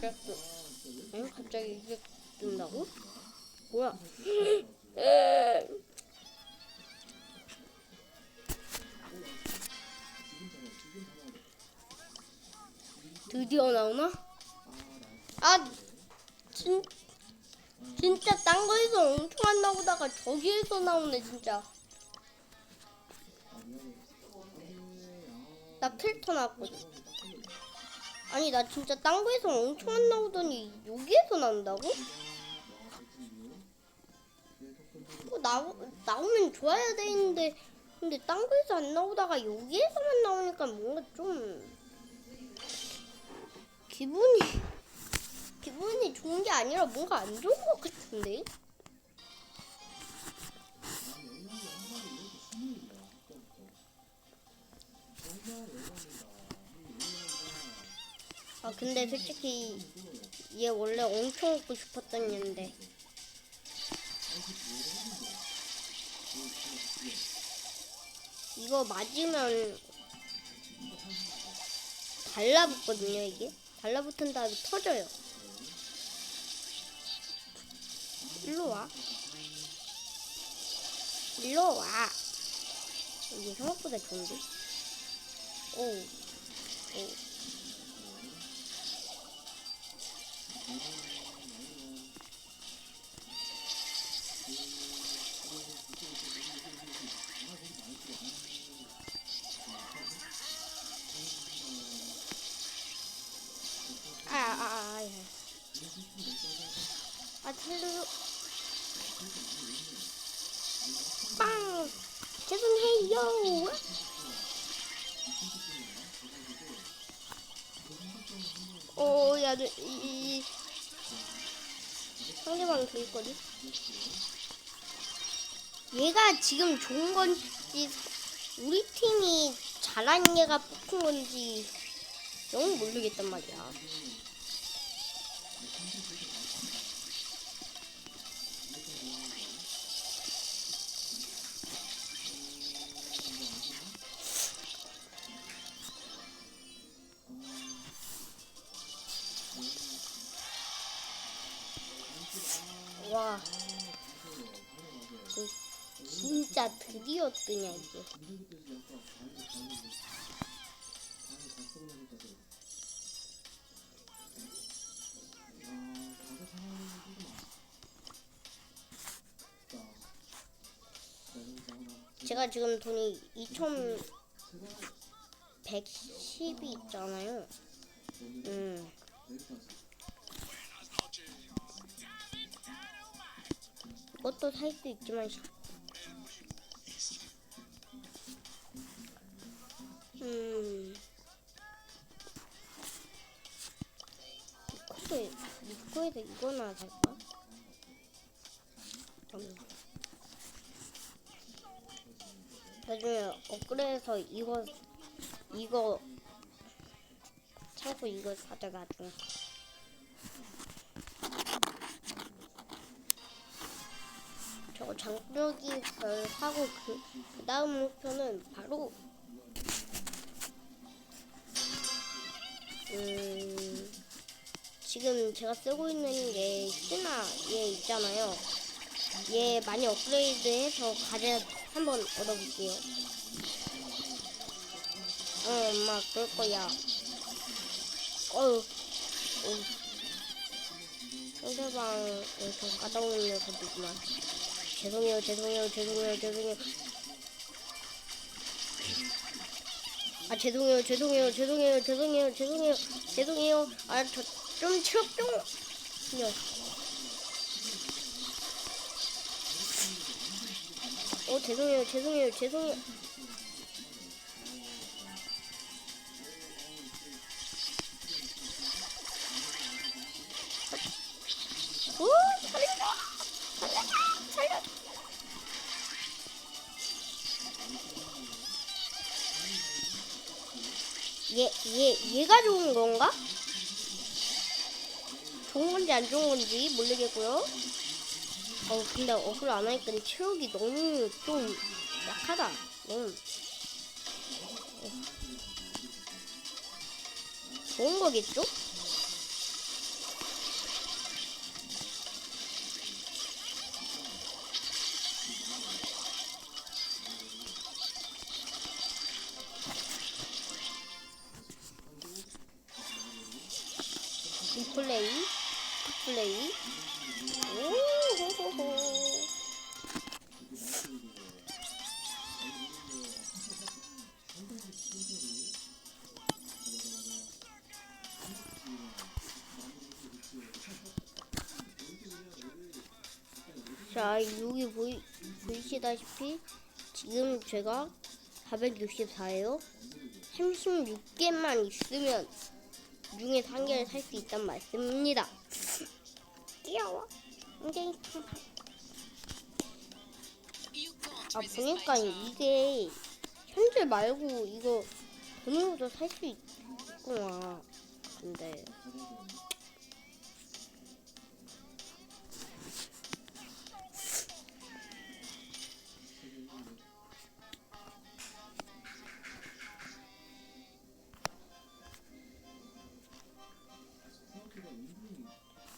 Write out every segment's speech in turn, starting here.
계속 응? 갑자기 이게 뜬다고? 뭐야? 드디어 나오나? 아, 진, 진짜 딴 거에서 엄청 안 나오다가 저기에서 나오네 진짜. 나 필터 나왔거든. 아니 나 진짜 딴 거에서 엄청 안 나오더니 여기에서 나온다고? 어, 나 나오면 좋아야 되는데 근데 딴 거에서 안 나오다가 여기에서만 나오니까 뭔가 좀 기분이 기분이 좋은 게 아니라 뭔가 안 좋은 것 같은데? 근데 솔직히 얘 원래 엄청 먹고 싶었던 얘인데. 이거 맞으면 달라붙거든요 이게? 달라붙은 다음에 터져요. 일로 와. 일로 와. 이게 생각보다 좋은데? 오. 오. 아, 아, 아, 아, 예. 아, 틀려. 빵! 죄송해요! 어, 야, 너, 이, 이, 이. 상대방이 더 있거든? 얘가 지금 좋은 건지, 우리 팀이 잘한 얘가 뽑힌 건지, 너무 모르겠단 말이야. 진짜 드디어 뜨냐, 이게. 제가 지금 돈이 2110이 있잖아요. 음. 이것도 살 수 있지만 음 이거도 이거에서 이거나? 잠깐만. 나중에 업그레이드해서 이거 이거 차고 이거 나중에 저거 장벽이 별 사고 그, 그 다음 목표는 바로 음 지금 제가 쓰고 있는 게 시나 얘 있잖아요 얘 많이 업그레이드해서 가자 한번 얻어볼게요 어 엄마 그럴 거야 어휴 어. 상대방 저 까다로운 녀석이구만 죄송해요, 죄송해요, 죄송해요, 죄송해요. 죄송해요, 죄송해요, 죄송해요, 죄송해요, 죄송해요, 죄송해요. 아 저좀 체력 좀. 요. 어 죄송해요, 죄송해요, 죄송해요. 오 얘, 얘, 얘가 좋은 건가? 좋은 건지 안 좋은 건지 모르겠고요. 어, 근데 억울 안 하니까 체력이 너무 좀 약하다. 너무. 어. 좋은 거겠죠? 보이시다시피 지금 제가 464예요. 36개만 있으면 중에 한 개를 살 수 있단 말씀입니다. 귀여워. 굉장히 아 보니까 이게 현질 말고 이거 돈으로도 살 수 있구나. 근데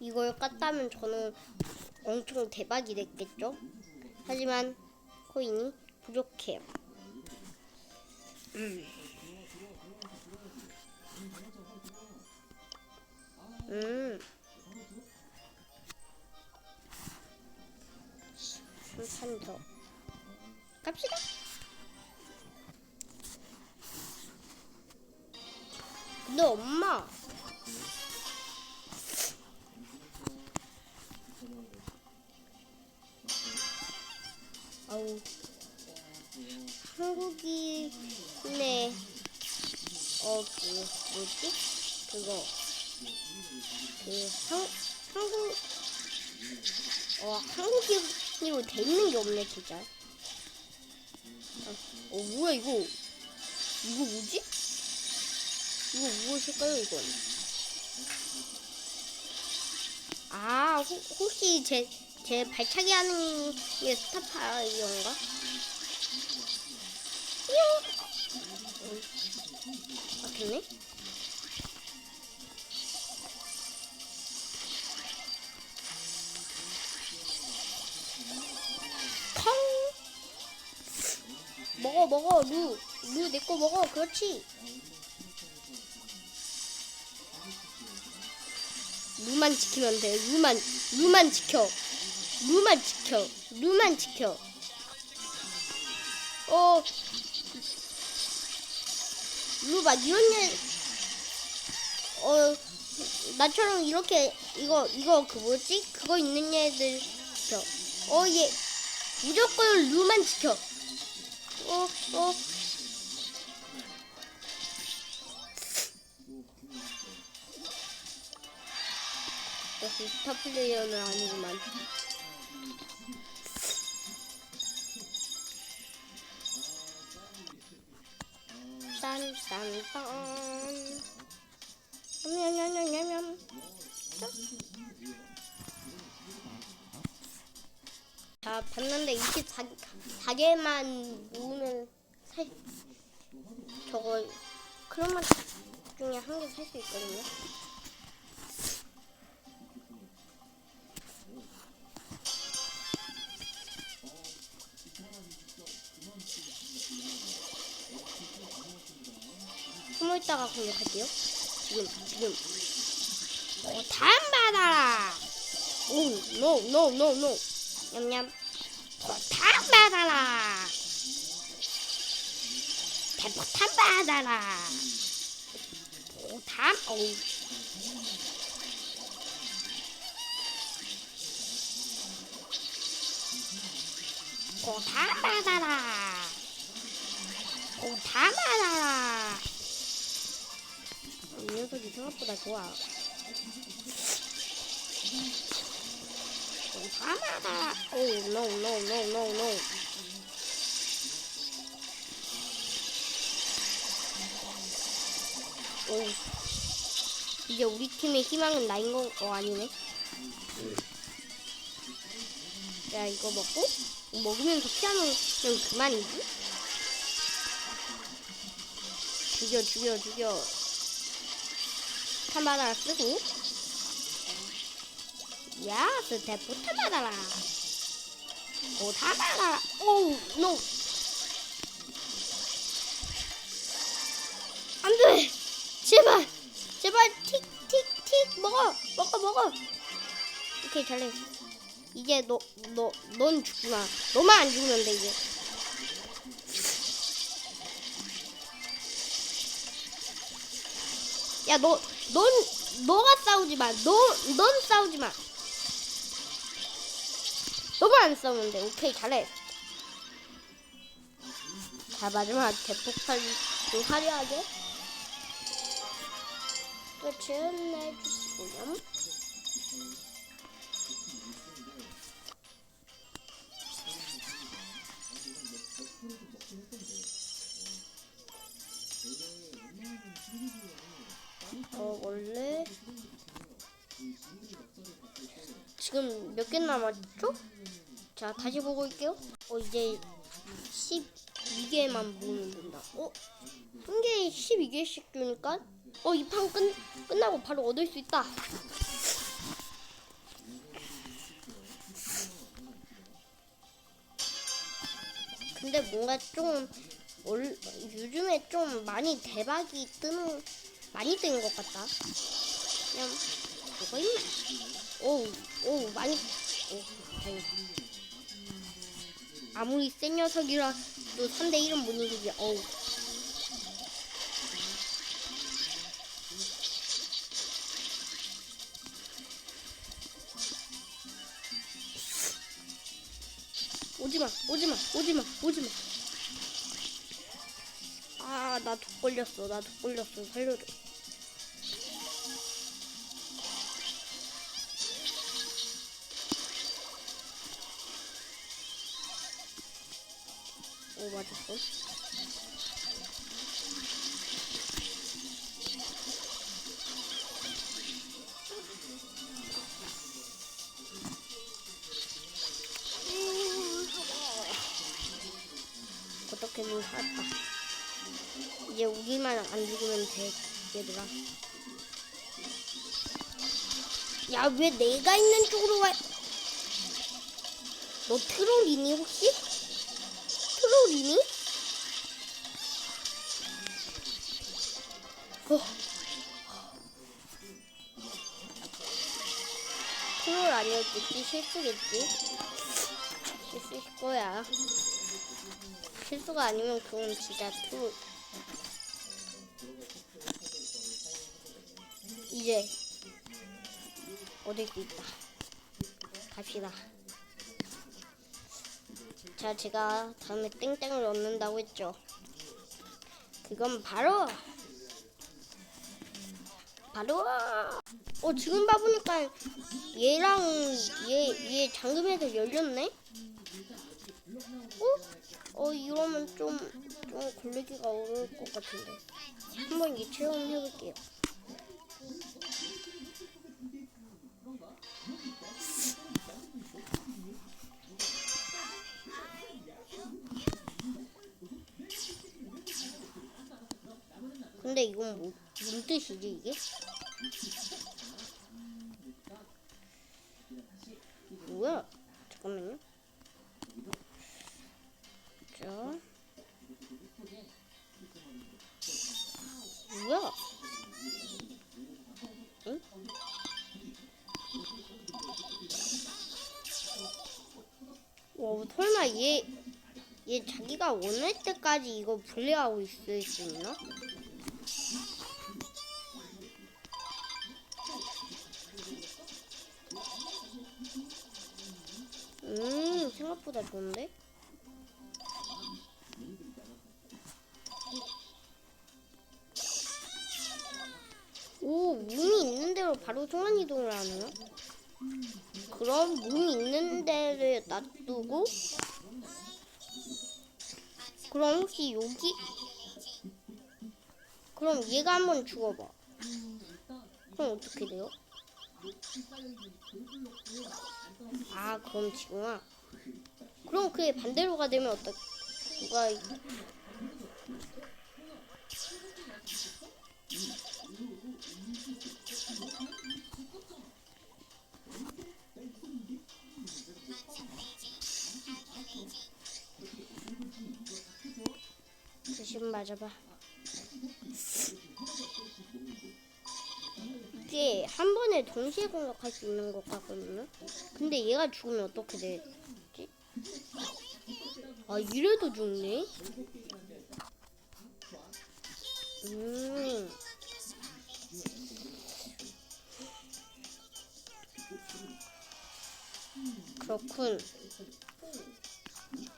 이걸 깠다면 저는 엄청 대박이 됐겠죠? 하지만 코인이 부족해요. 음. 음. 한판 더. 갑시다. 근데 엄마. 아우 한국인의 어 그 뭐지 그거 그 한 한국 어 한국인으로 돼 있는 게 없네 진짜. 어, 어 뭐야 이거 이거 뭐지? 이거 무엇일까요 이건? 아 혹, 혹시 제 제 발차기 하는 게 스타파이어인가? 음. 아, 됐네? 텅! 먹어, 먹어, 루. 루, 내 거 먹어. 그렇지. 루만 지키면 돼. 루만, 루만 지켜. 루만 지켜. 루만 지켜. 어. 루만 이런 일. 어. 나처럼 이렇게 이거 이거 그 뭐지? 그거 있는 애들 지켜. 어 얘. 무조건 루만 지켜. 어 어. 역시 스타 플레이어는 아니구만. 딴딴딴. 냠냠냠냠냠. 자, 봤는데 24개만 모으면 살, 저거, 크로마 중에 한 개 살 수 있거든요. 숨어 있다가 공격할게요. 지금, 지금. 어, 다음 받아라! 오, 노, 노, 노, 노. 냠냠. 대폭탄 받아라! 대폭탄 받아라! 포탄, 어우. 포탄 받아라! 포탄 받아라! 이 녀석이 생각보다 좋아. 하나다. 오, no, no, no, no, no. 오. 이제 우리 팀의 희망은 나인 거, 어, 아니네. 야, 이거 먹고, 먹으면서 피하면 그만이지? 죽여, 죽여, 죽여. 탄 하나 쓰고. 야, 그 대포탄 받아라. 오, 다 받아라. 오, 노. 안 돼. 제발. 제발, 틱, 틱, 틱. 먹어. 먹어 먹어 오케이 잘해 이제 너 너 넌 죽구나 너만 안돼 이제 야 너 넌 너가 싸우지 마 너 넌 싸우지 마. 너만 안 싸우면 돼 오케이 잘해. 자 마지막 대폭발도 화려하게. 끝내주시고요 원래 지금 몇 개 남았죠? 자 다시 보고 올게요. 어 이제 12개만 모으면 된다. 어? 한 개에 12개씩 주니까 어 이 판끝 끝나고 바로 얻을 수 있다. 근데 뭔가 좀 올, 요즘에 좀 많이 대박이 뜨는 많이 뜨는 것 같다. 그냥 뭐가 있나? 오우 오우 많이 오 다행이다. 아무리 센 녀석이라도 3대 1은 못 이기지. 어우. 오지마, 오지마, 오지마, 오지마. 아, 나독 걸렸어, 나 독 걸렸어. 살려줘. 오, 맞았어. 어떻게든 살았다. 이제 우리만 안 죽으면 돼, 얘들아. 야, 왜 내가 있는 쪽으로 와? 너 트롤이니 혹시? 트롤이니? 어. 트롤 아니었겠지? 실수겠지? 실수일 거야. 실수가 아니면 그건 진짜 트롤. 이제 얻을 수 있다. 갑시다. 자, 제가 다음에 땡땡을 얻는다고 했죠. 그건 바로 바로 어 지금 봐보니까 얘랑 얘 얘 잠금에서 열렸네. 어? 어 이러면 좀좀 걸리기가 어려울 것 같은데 한번 이 체험해 볼게요. 근데 이건 뭐, 무슨 뜻이지 이게? 뭐야? 잠깐만요. 자. 뭐야? 응? 와, 설마 얘, 얘 자기가 원할 때까지 이거 플레이하고 있을 수 있나? 생각보다 좋은데? 오, 문이 있는 대로 바로 순간이동을 하네요? 그럼 문이 있는 데를 놔두고 그럼 혹시 여기? 그럼 얘가 한번 죽어봐 그럼 어떻게 돼요? 아 그럼 지구나 그럼 그게 반대로가 되면 어떡 누가 이- 대신 맞아봐 이게 한 번에 동시에 공격할 수 있는 것 같거든요. 근데 얘가 죽으면 어떻게 되지? 아 이래도 죽네? 음. 그렇군.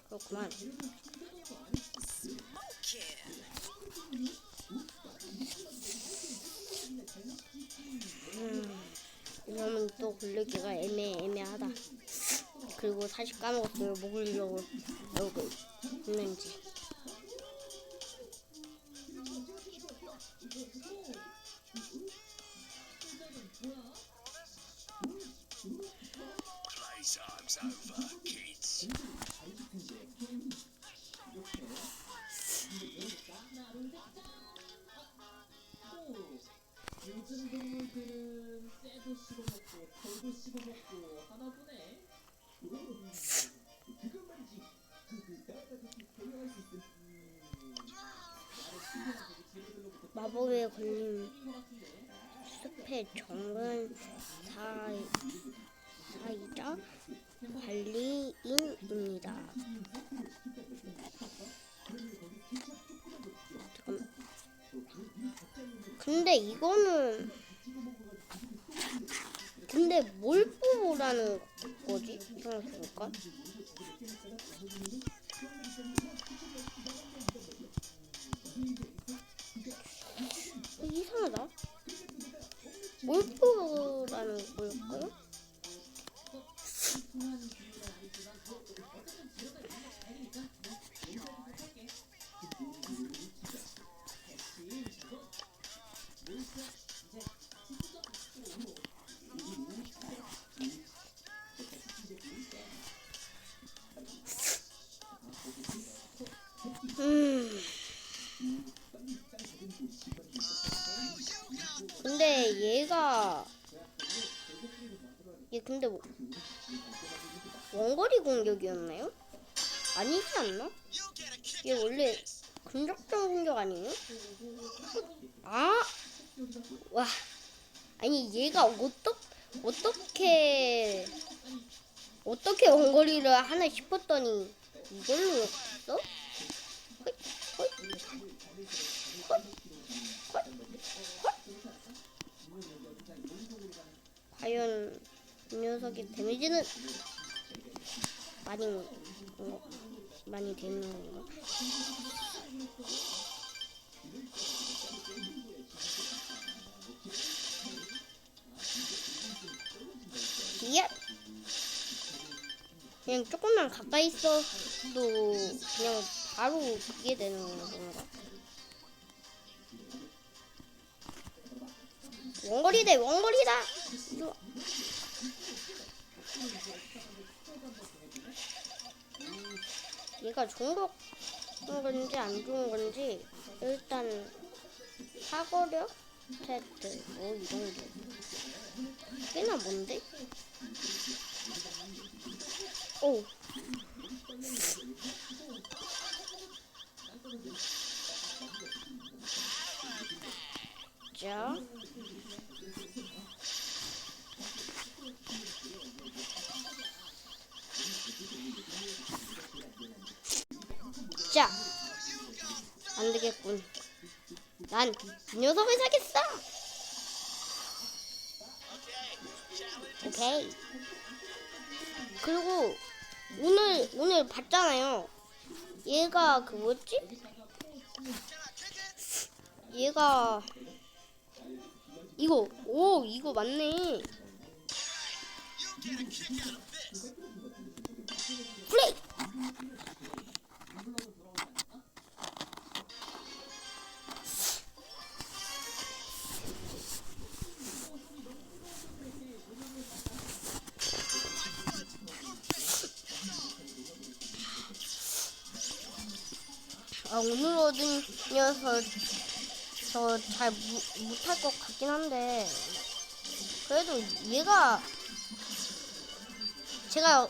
그렇구만. 음, 이러면 또 굴리기가 애매 애매하다. 그리고 사실 까먹었어요. 뭐 굴리려고 여기 있 마법에 걸린. 숲의 정은 사이, 사이자 관리인입니다. 잠깐. 근데 이거는 근데 뭘 뽑으라는 거지? 생각해볼까? 뭘 뽑으라는 걸까요? 근데 뭐- 원거리 공격이었나요? 아니지 않나? 얘 원래 근접전 공격 아니에요? 아, 와, 아니 얘가 어떻 어떻게 어떻게 원거리를 하나 싶었더니 이걸로 했어? 헐, 헐, 헐, 헐, 헐. 과연 이 녀석의 데미지는 많이 어, 많이 되는 건가? 예. 그냥 조금만 가까이 있어도 그냥 바로 그게 되는 건가? 원거리 대 원거리다. 와. 얘가 좋은 건지 안 좋은 건지 일단 사거력 테스트 뭐 이런 게 꽤나 뭔데? 오. 자. 자. 안 되겠군. 난이 녀석을 사겠어. 오케이. 그리고 오늘 오늘 봤잖아요. 얘가 그 뭐지? 얘가 이거 오 이거 맞네. 플레이. 아 오늘 얻은 녀석 저잘 못할 것 같긴 한데 그래도 얘가 제가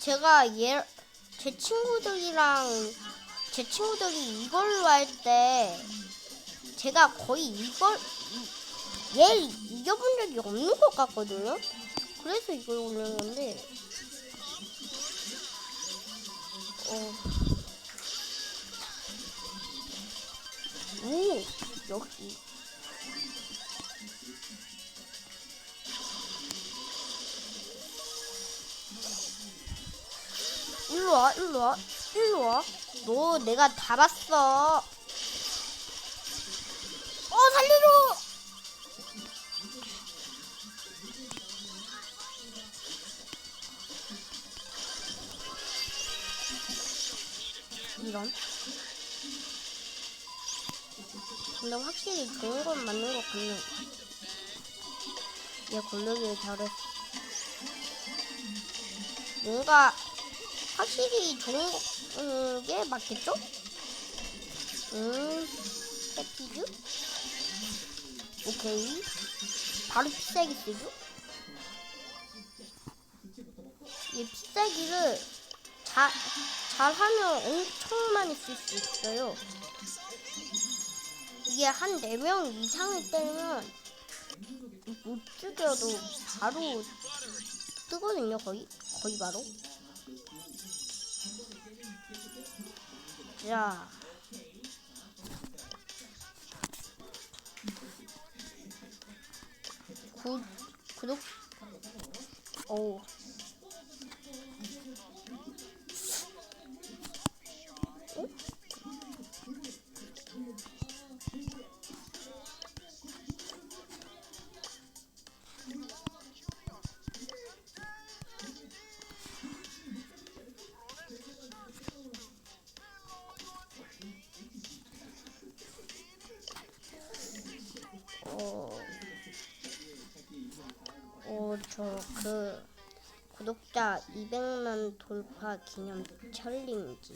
제가 얘 제 친구들이랑 제 친구들이 이걸로 할 때 제가 거의 이걸 얘 이겨 이겨본 적이 없는 것 같거든요. 그래서 이걸 올린 건데. 어. 오, 역시. 일로 와, 일로 와, 일로 와. 너 내가 다 봤어. 어, 살려줘! 이런. 근데 확실히 좋은 건 맞는 것 같네. 얘 골르길 잘했어. 뭔가 확실히 좋은 게 맞겠죠? 음, 해피즈? 오케이. 바로 피싸기 쓰죠? 이 피싸기를 잘, 잘하면 엄청 많이 쓸 수 있어요. 이게 한 4명 이상을 때리면 못 죽여도 바로 뜨거든요, 거의. 거의 바로. 자. 구, 구독, 오. 구독자 200만 돌파 기념 챌린지.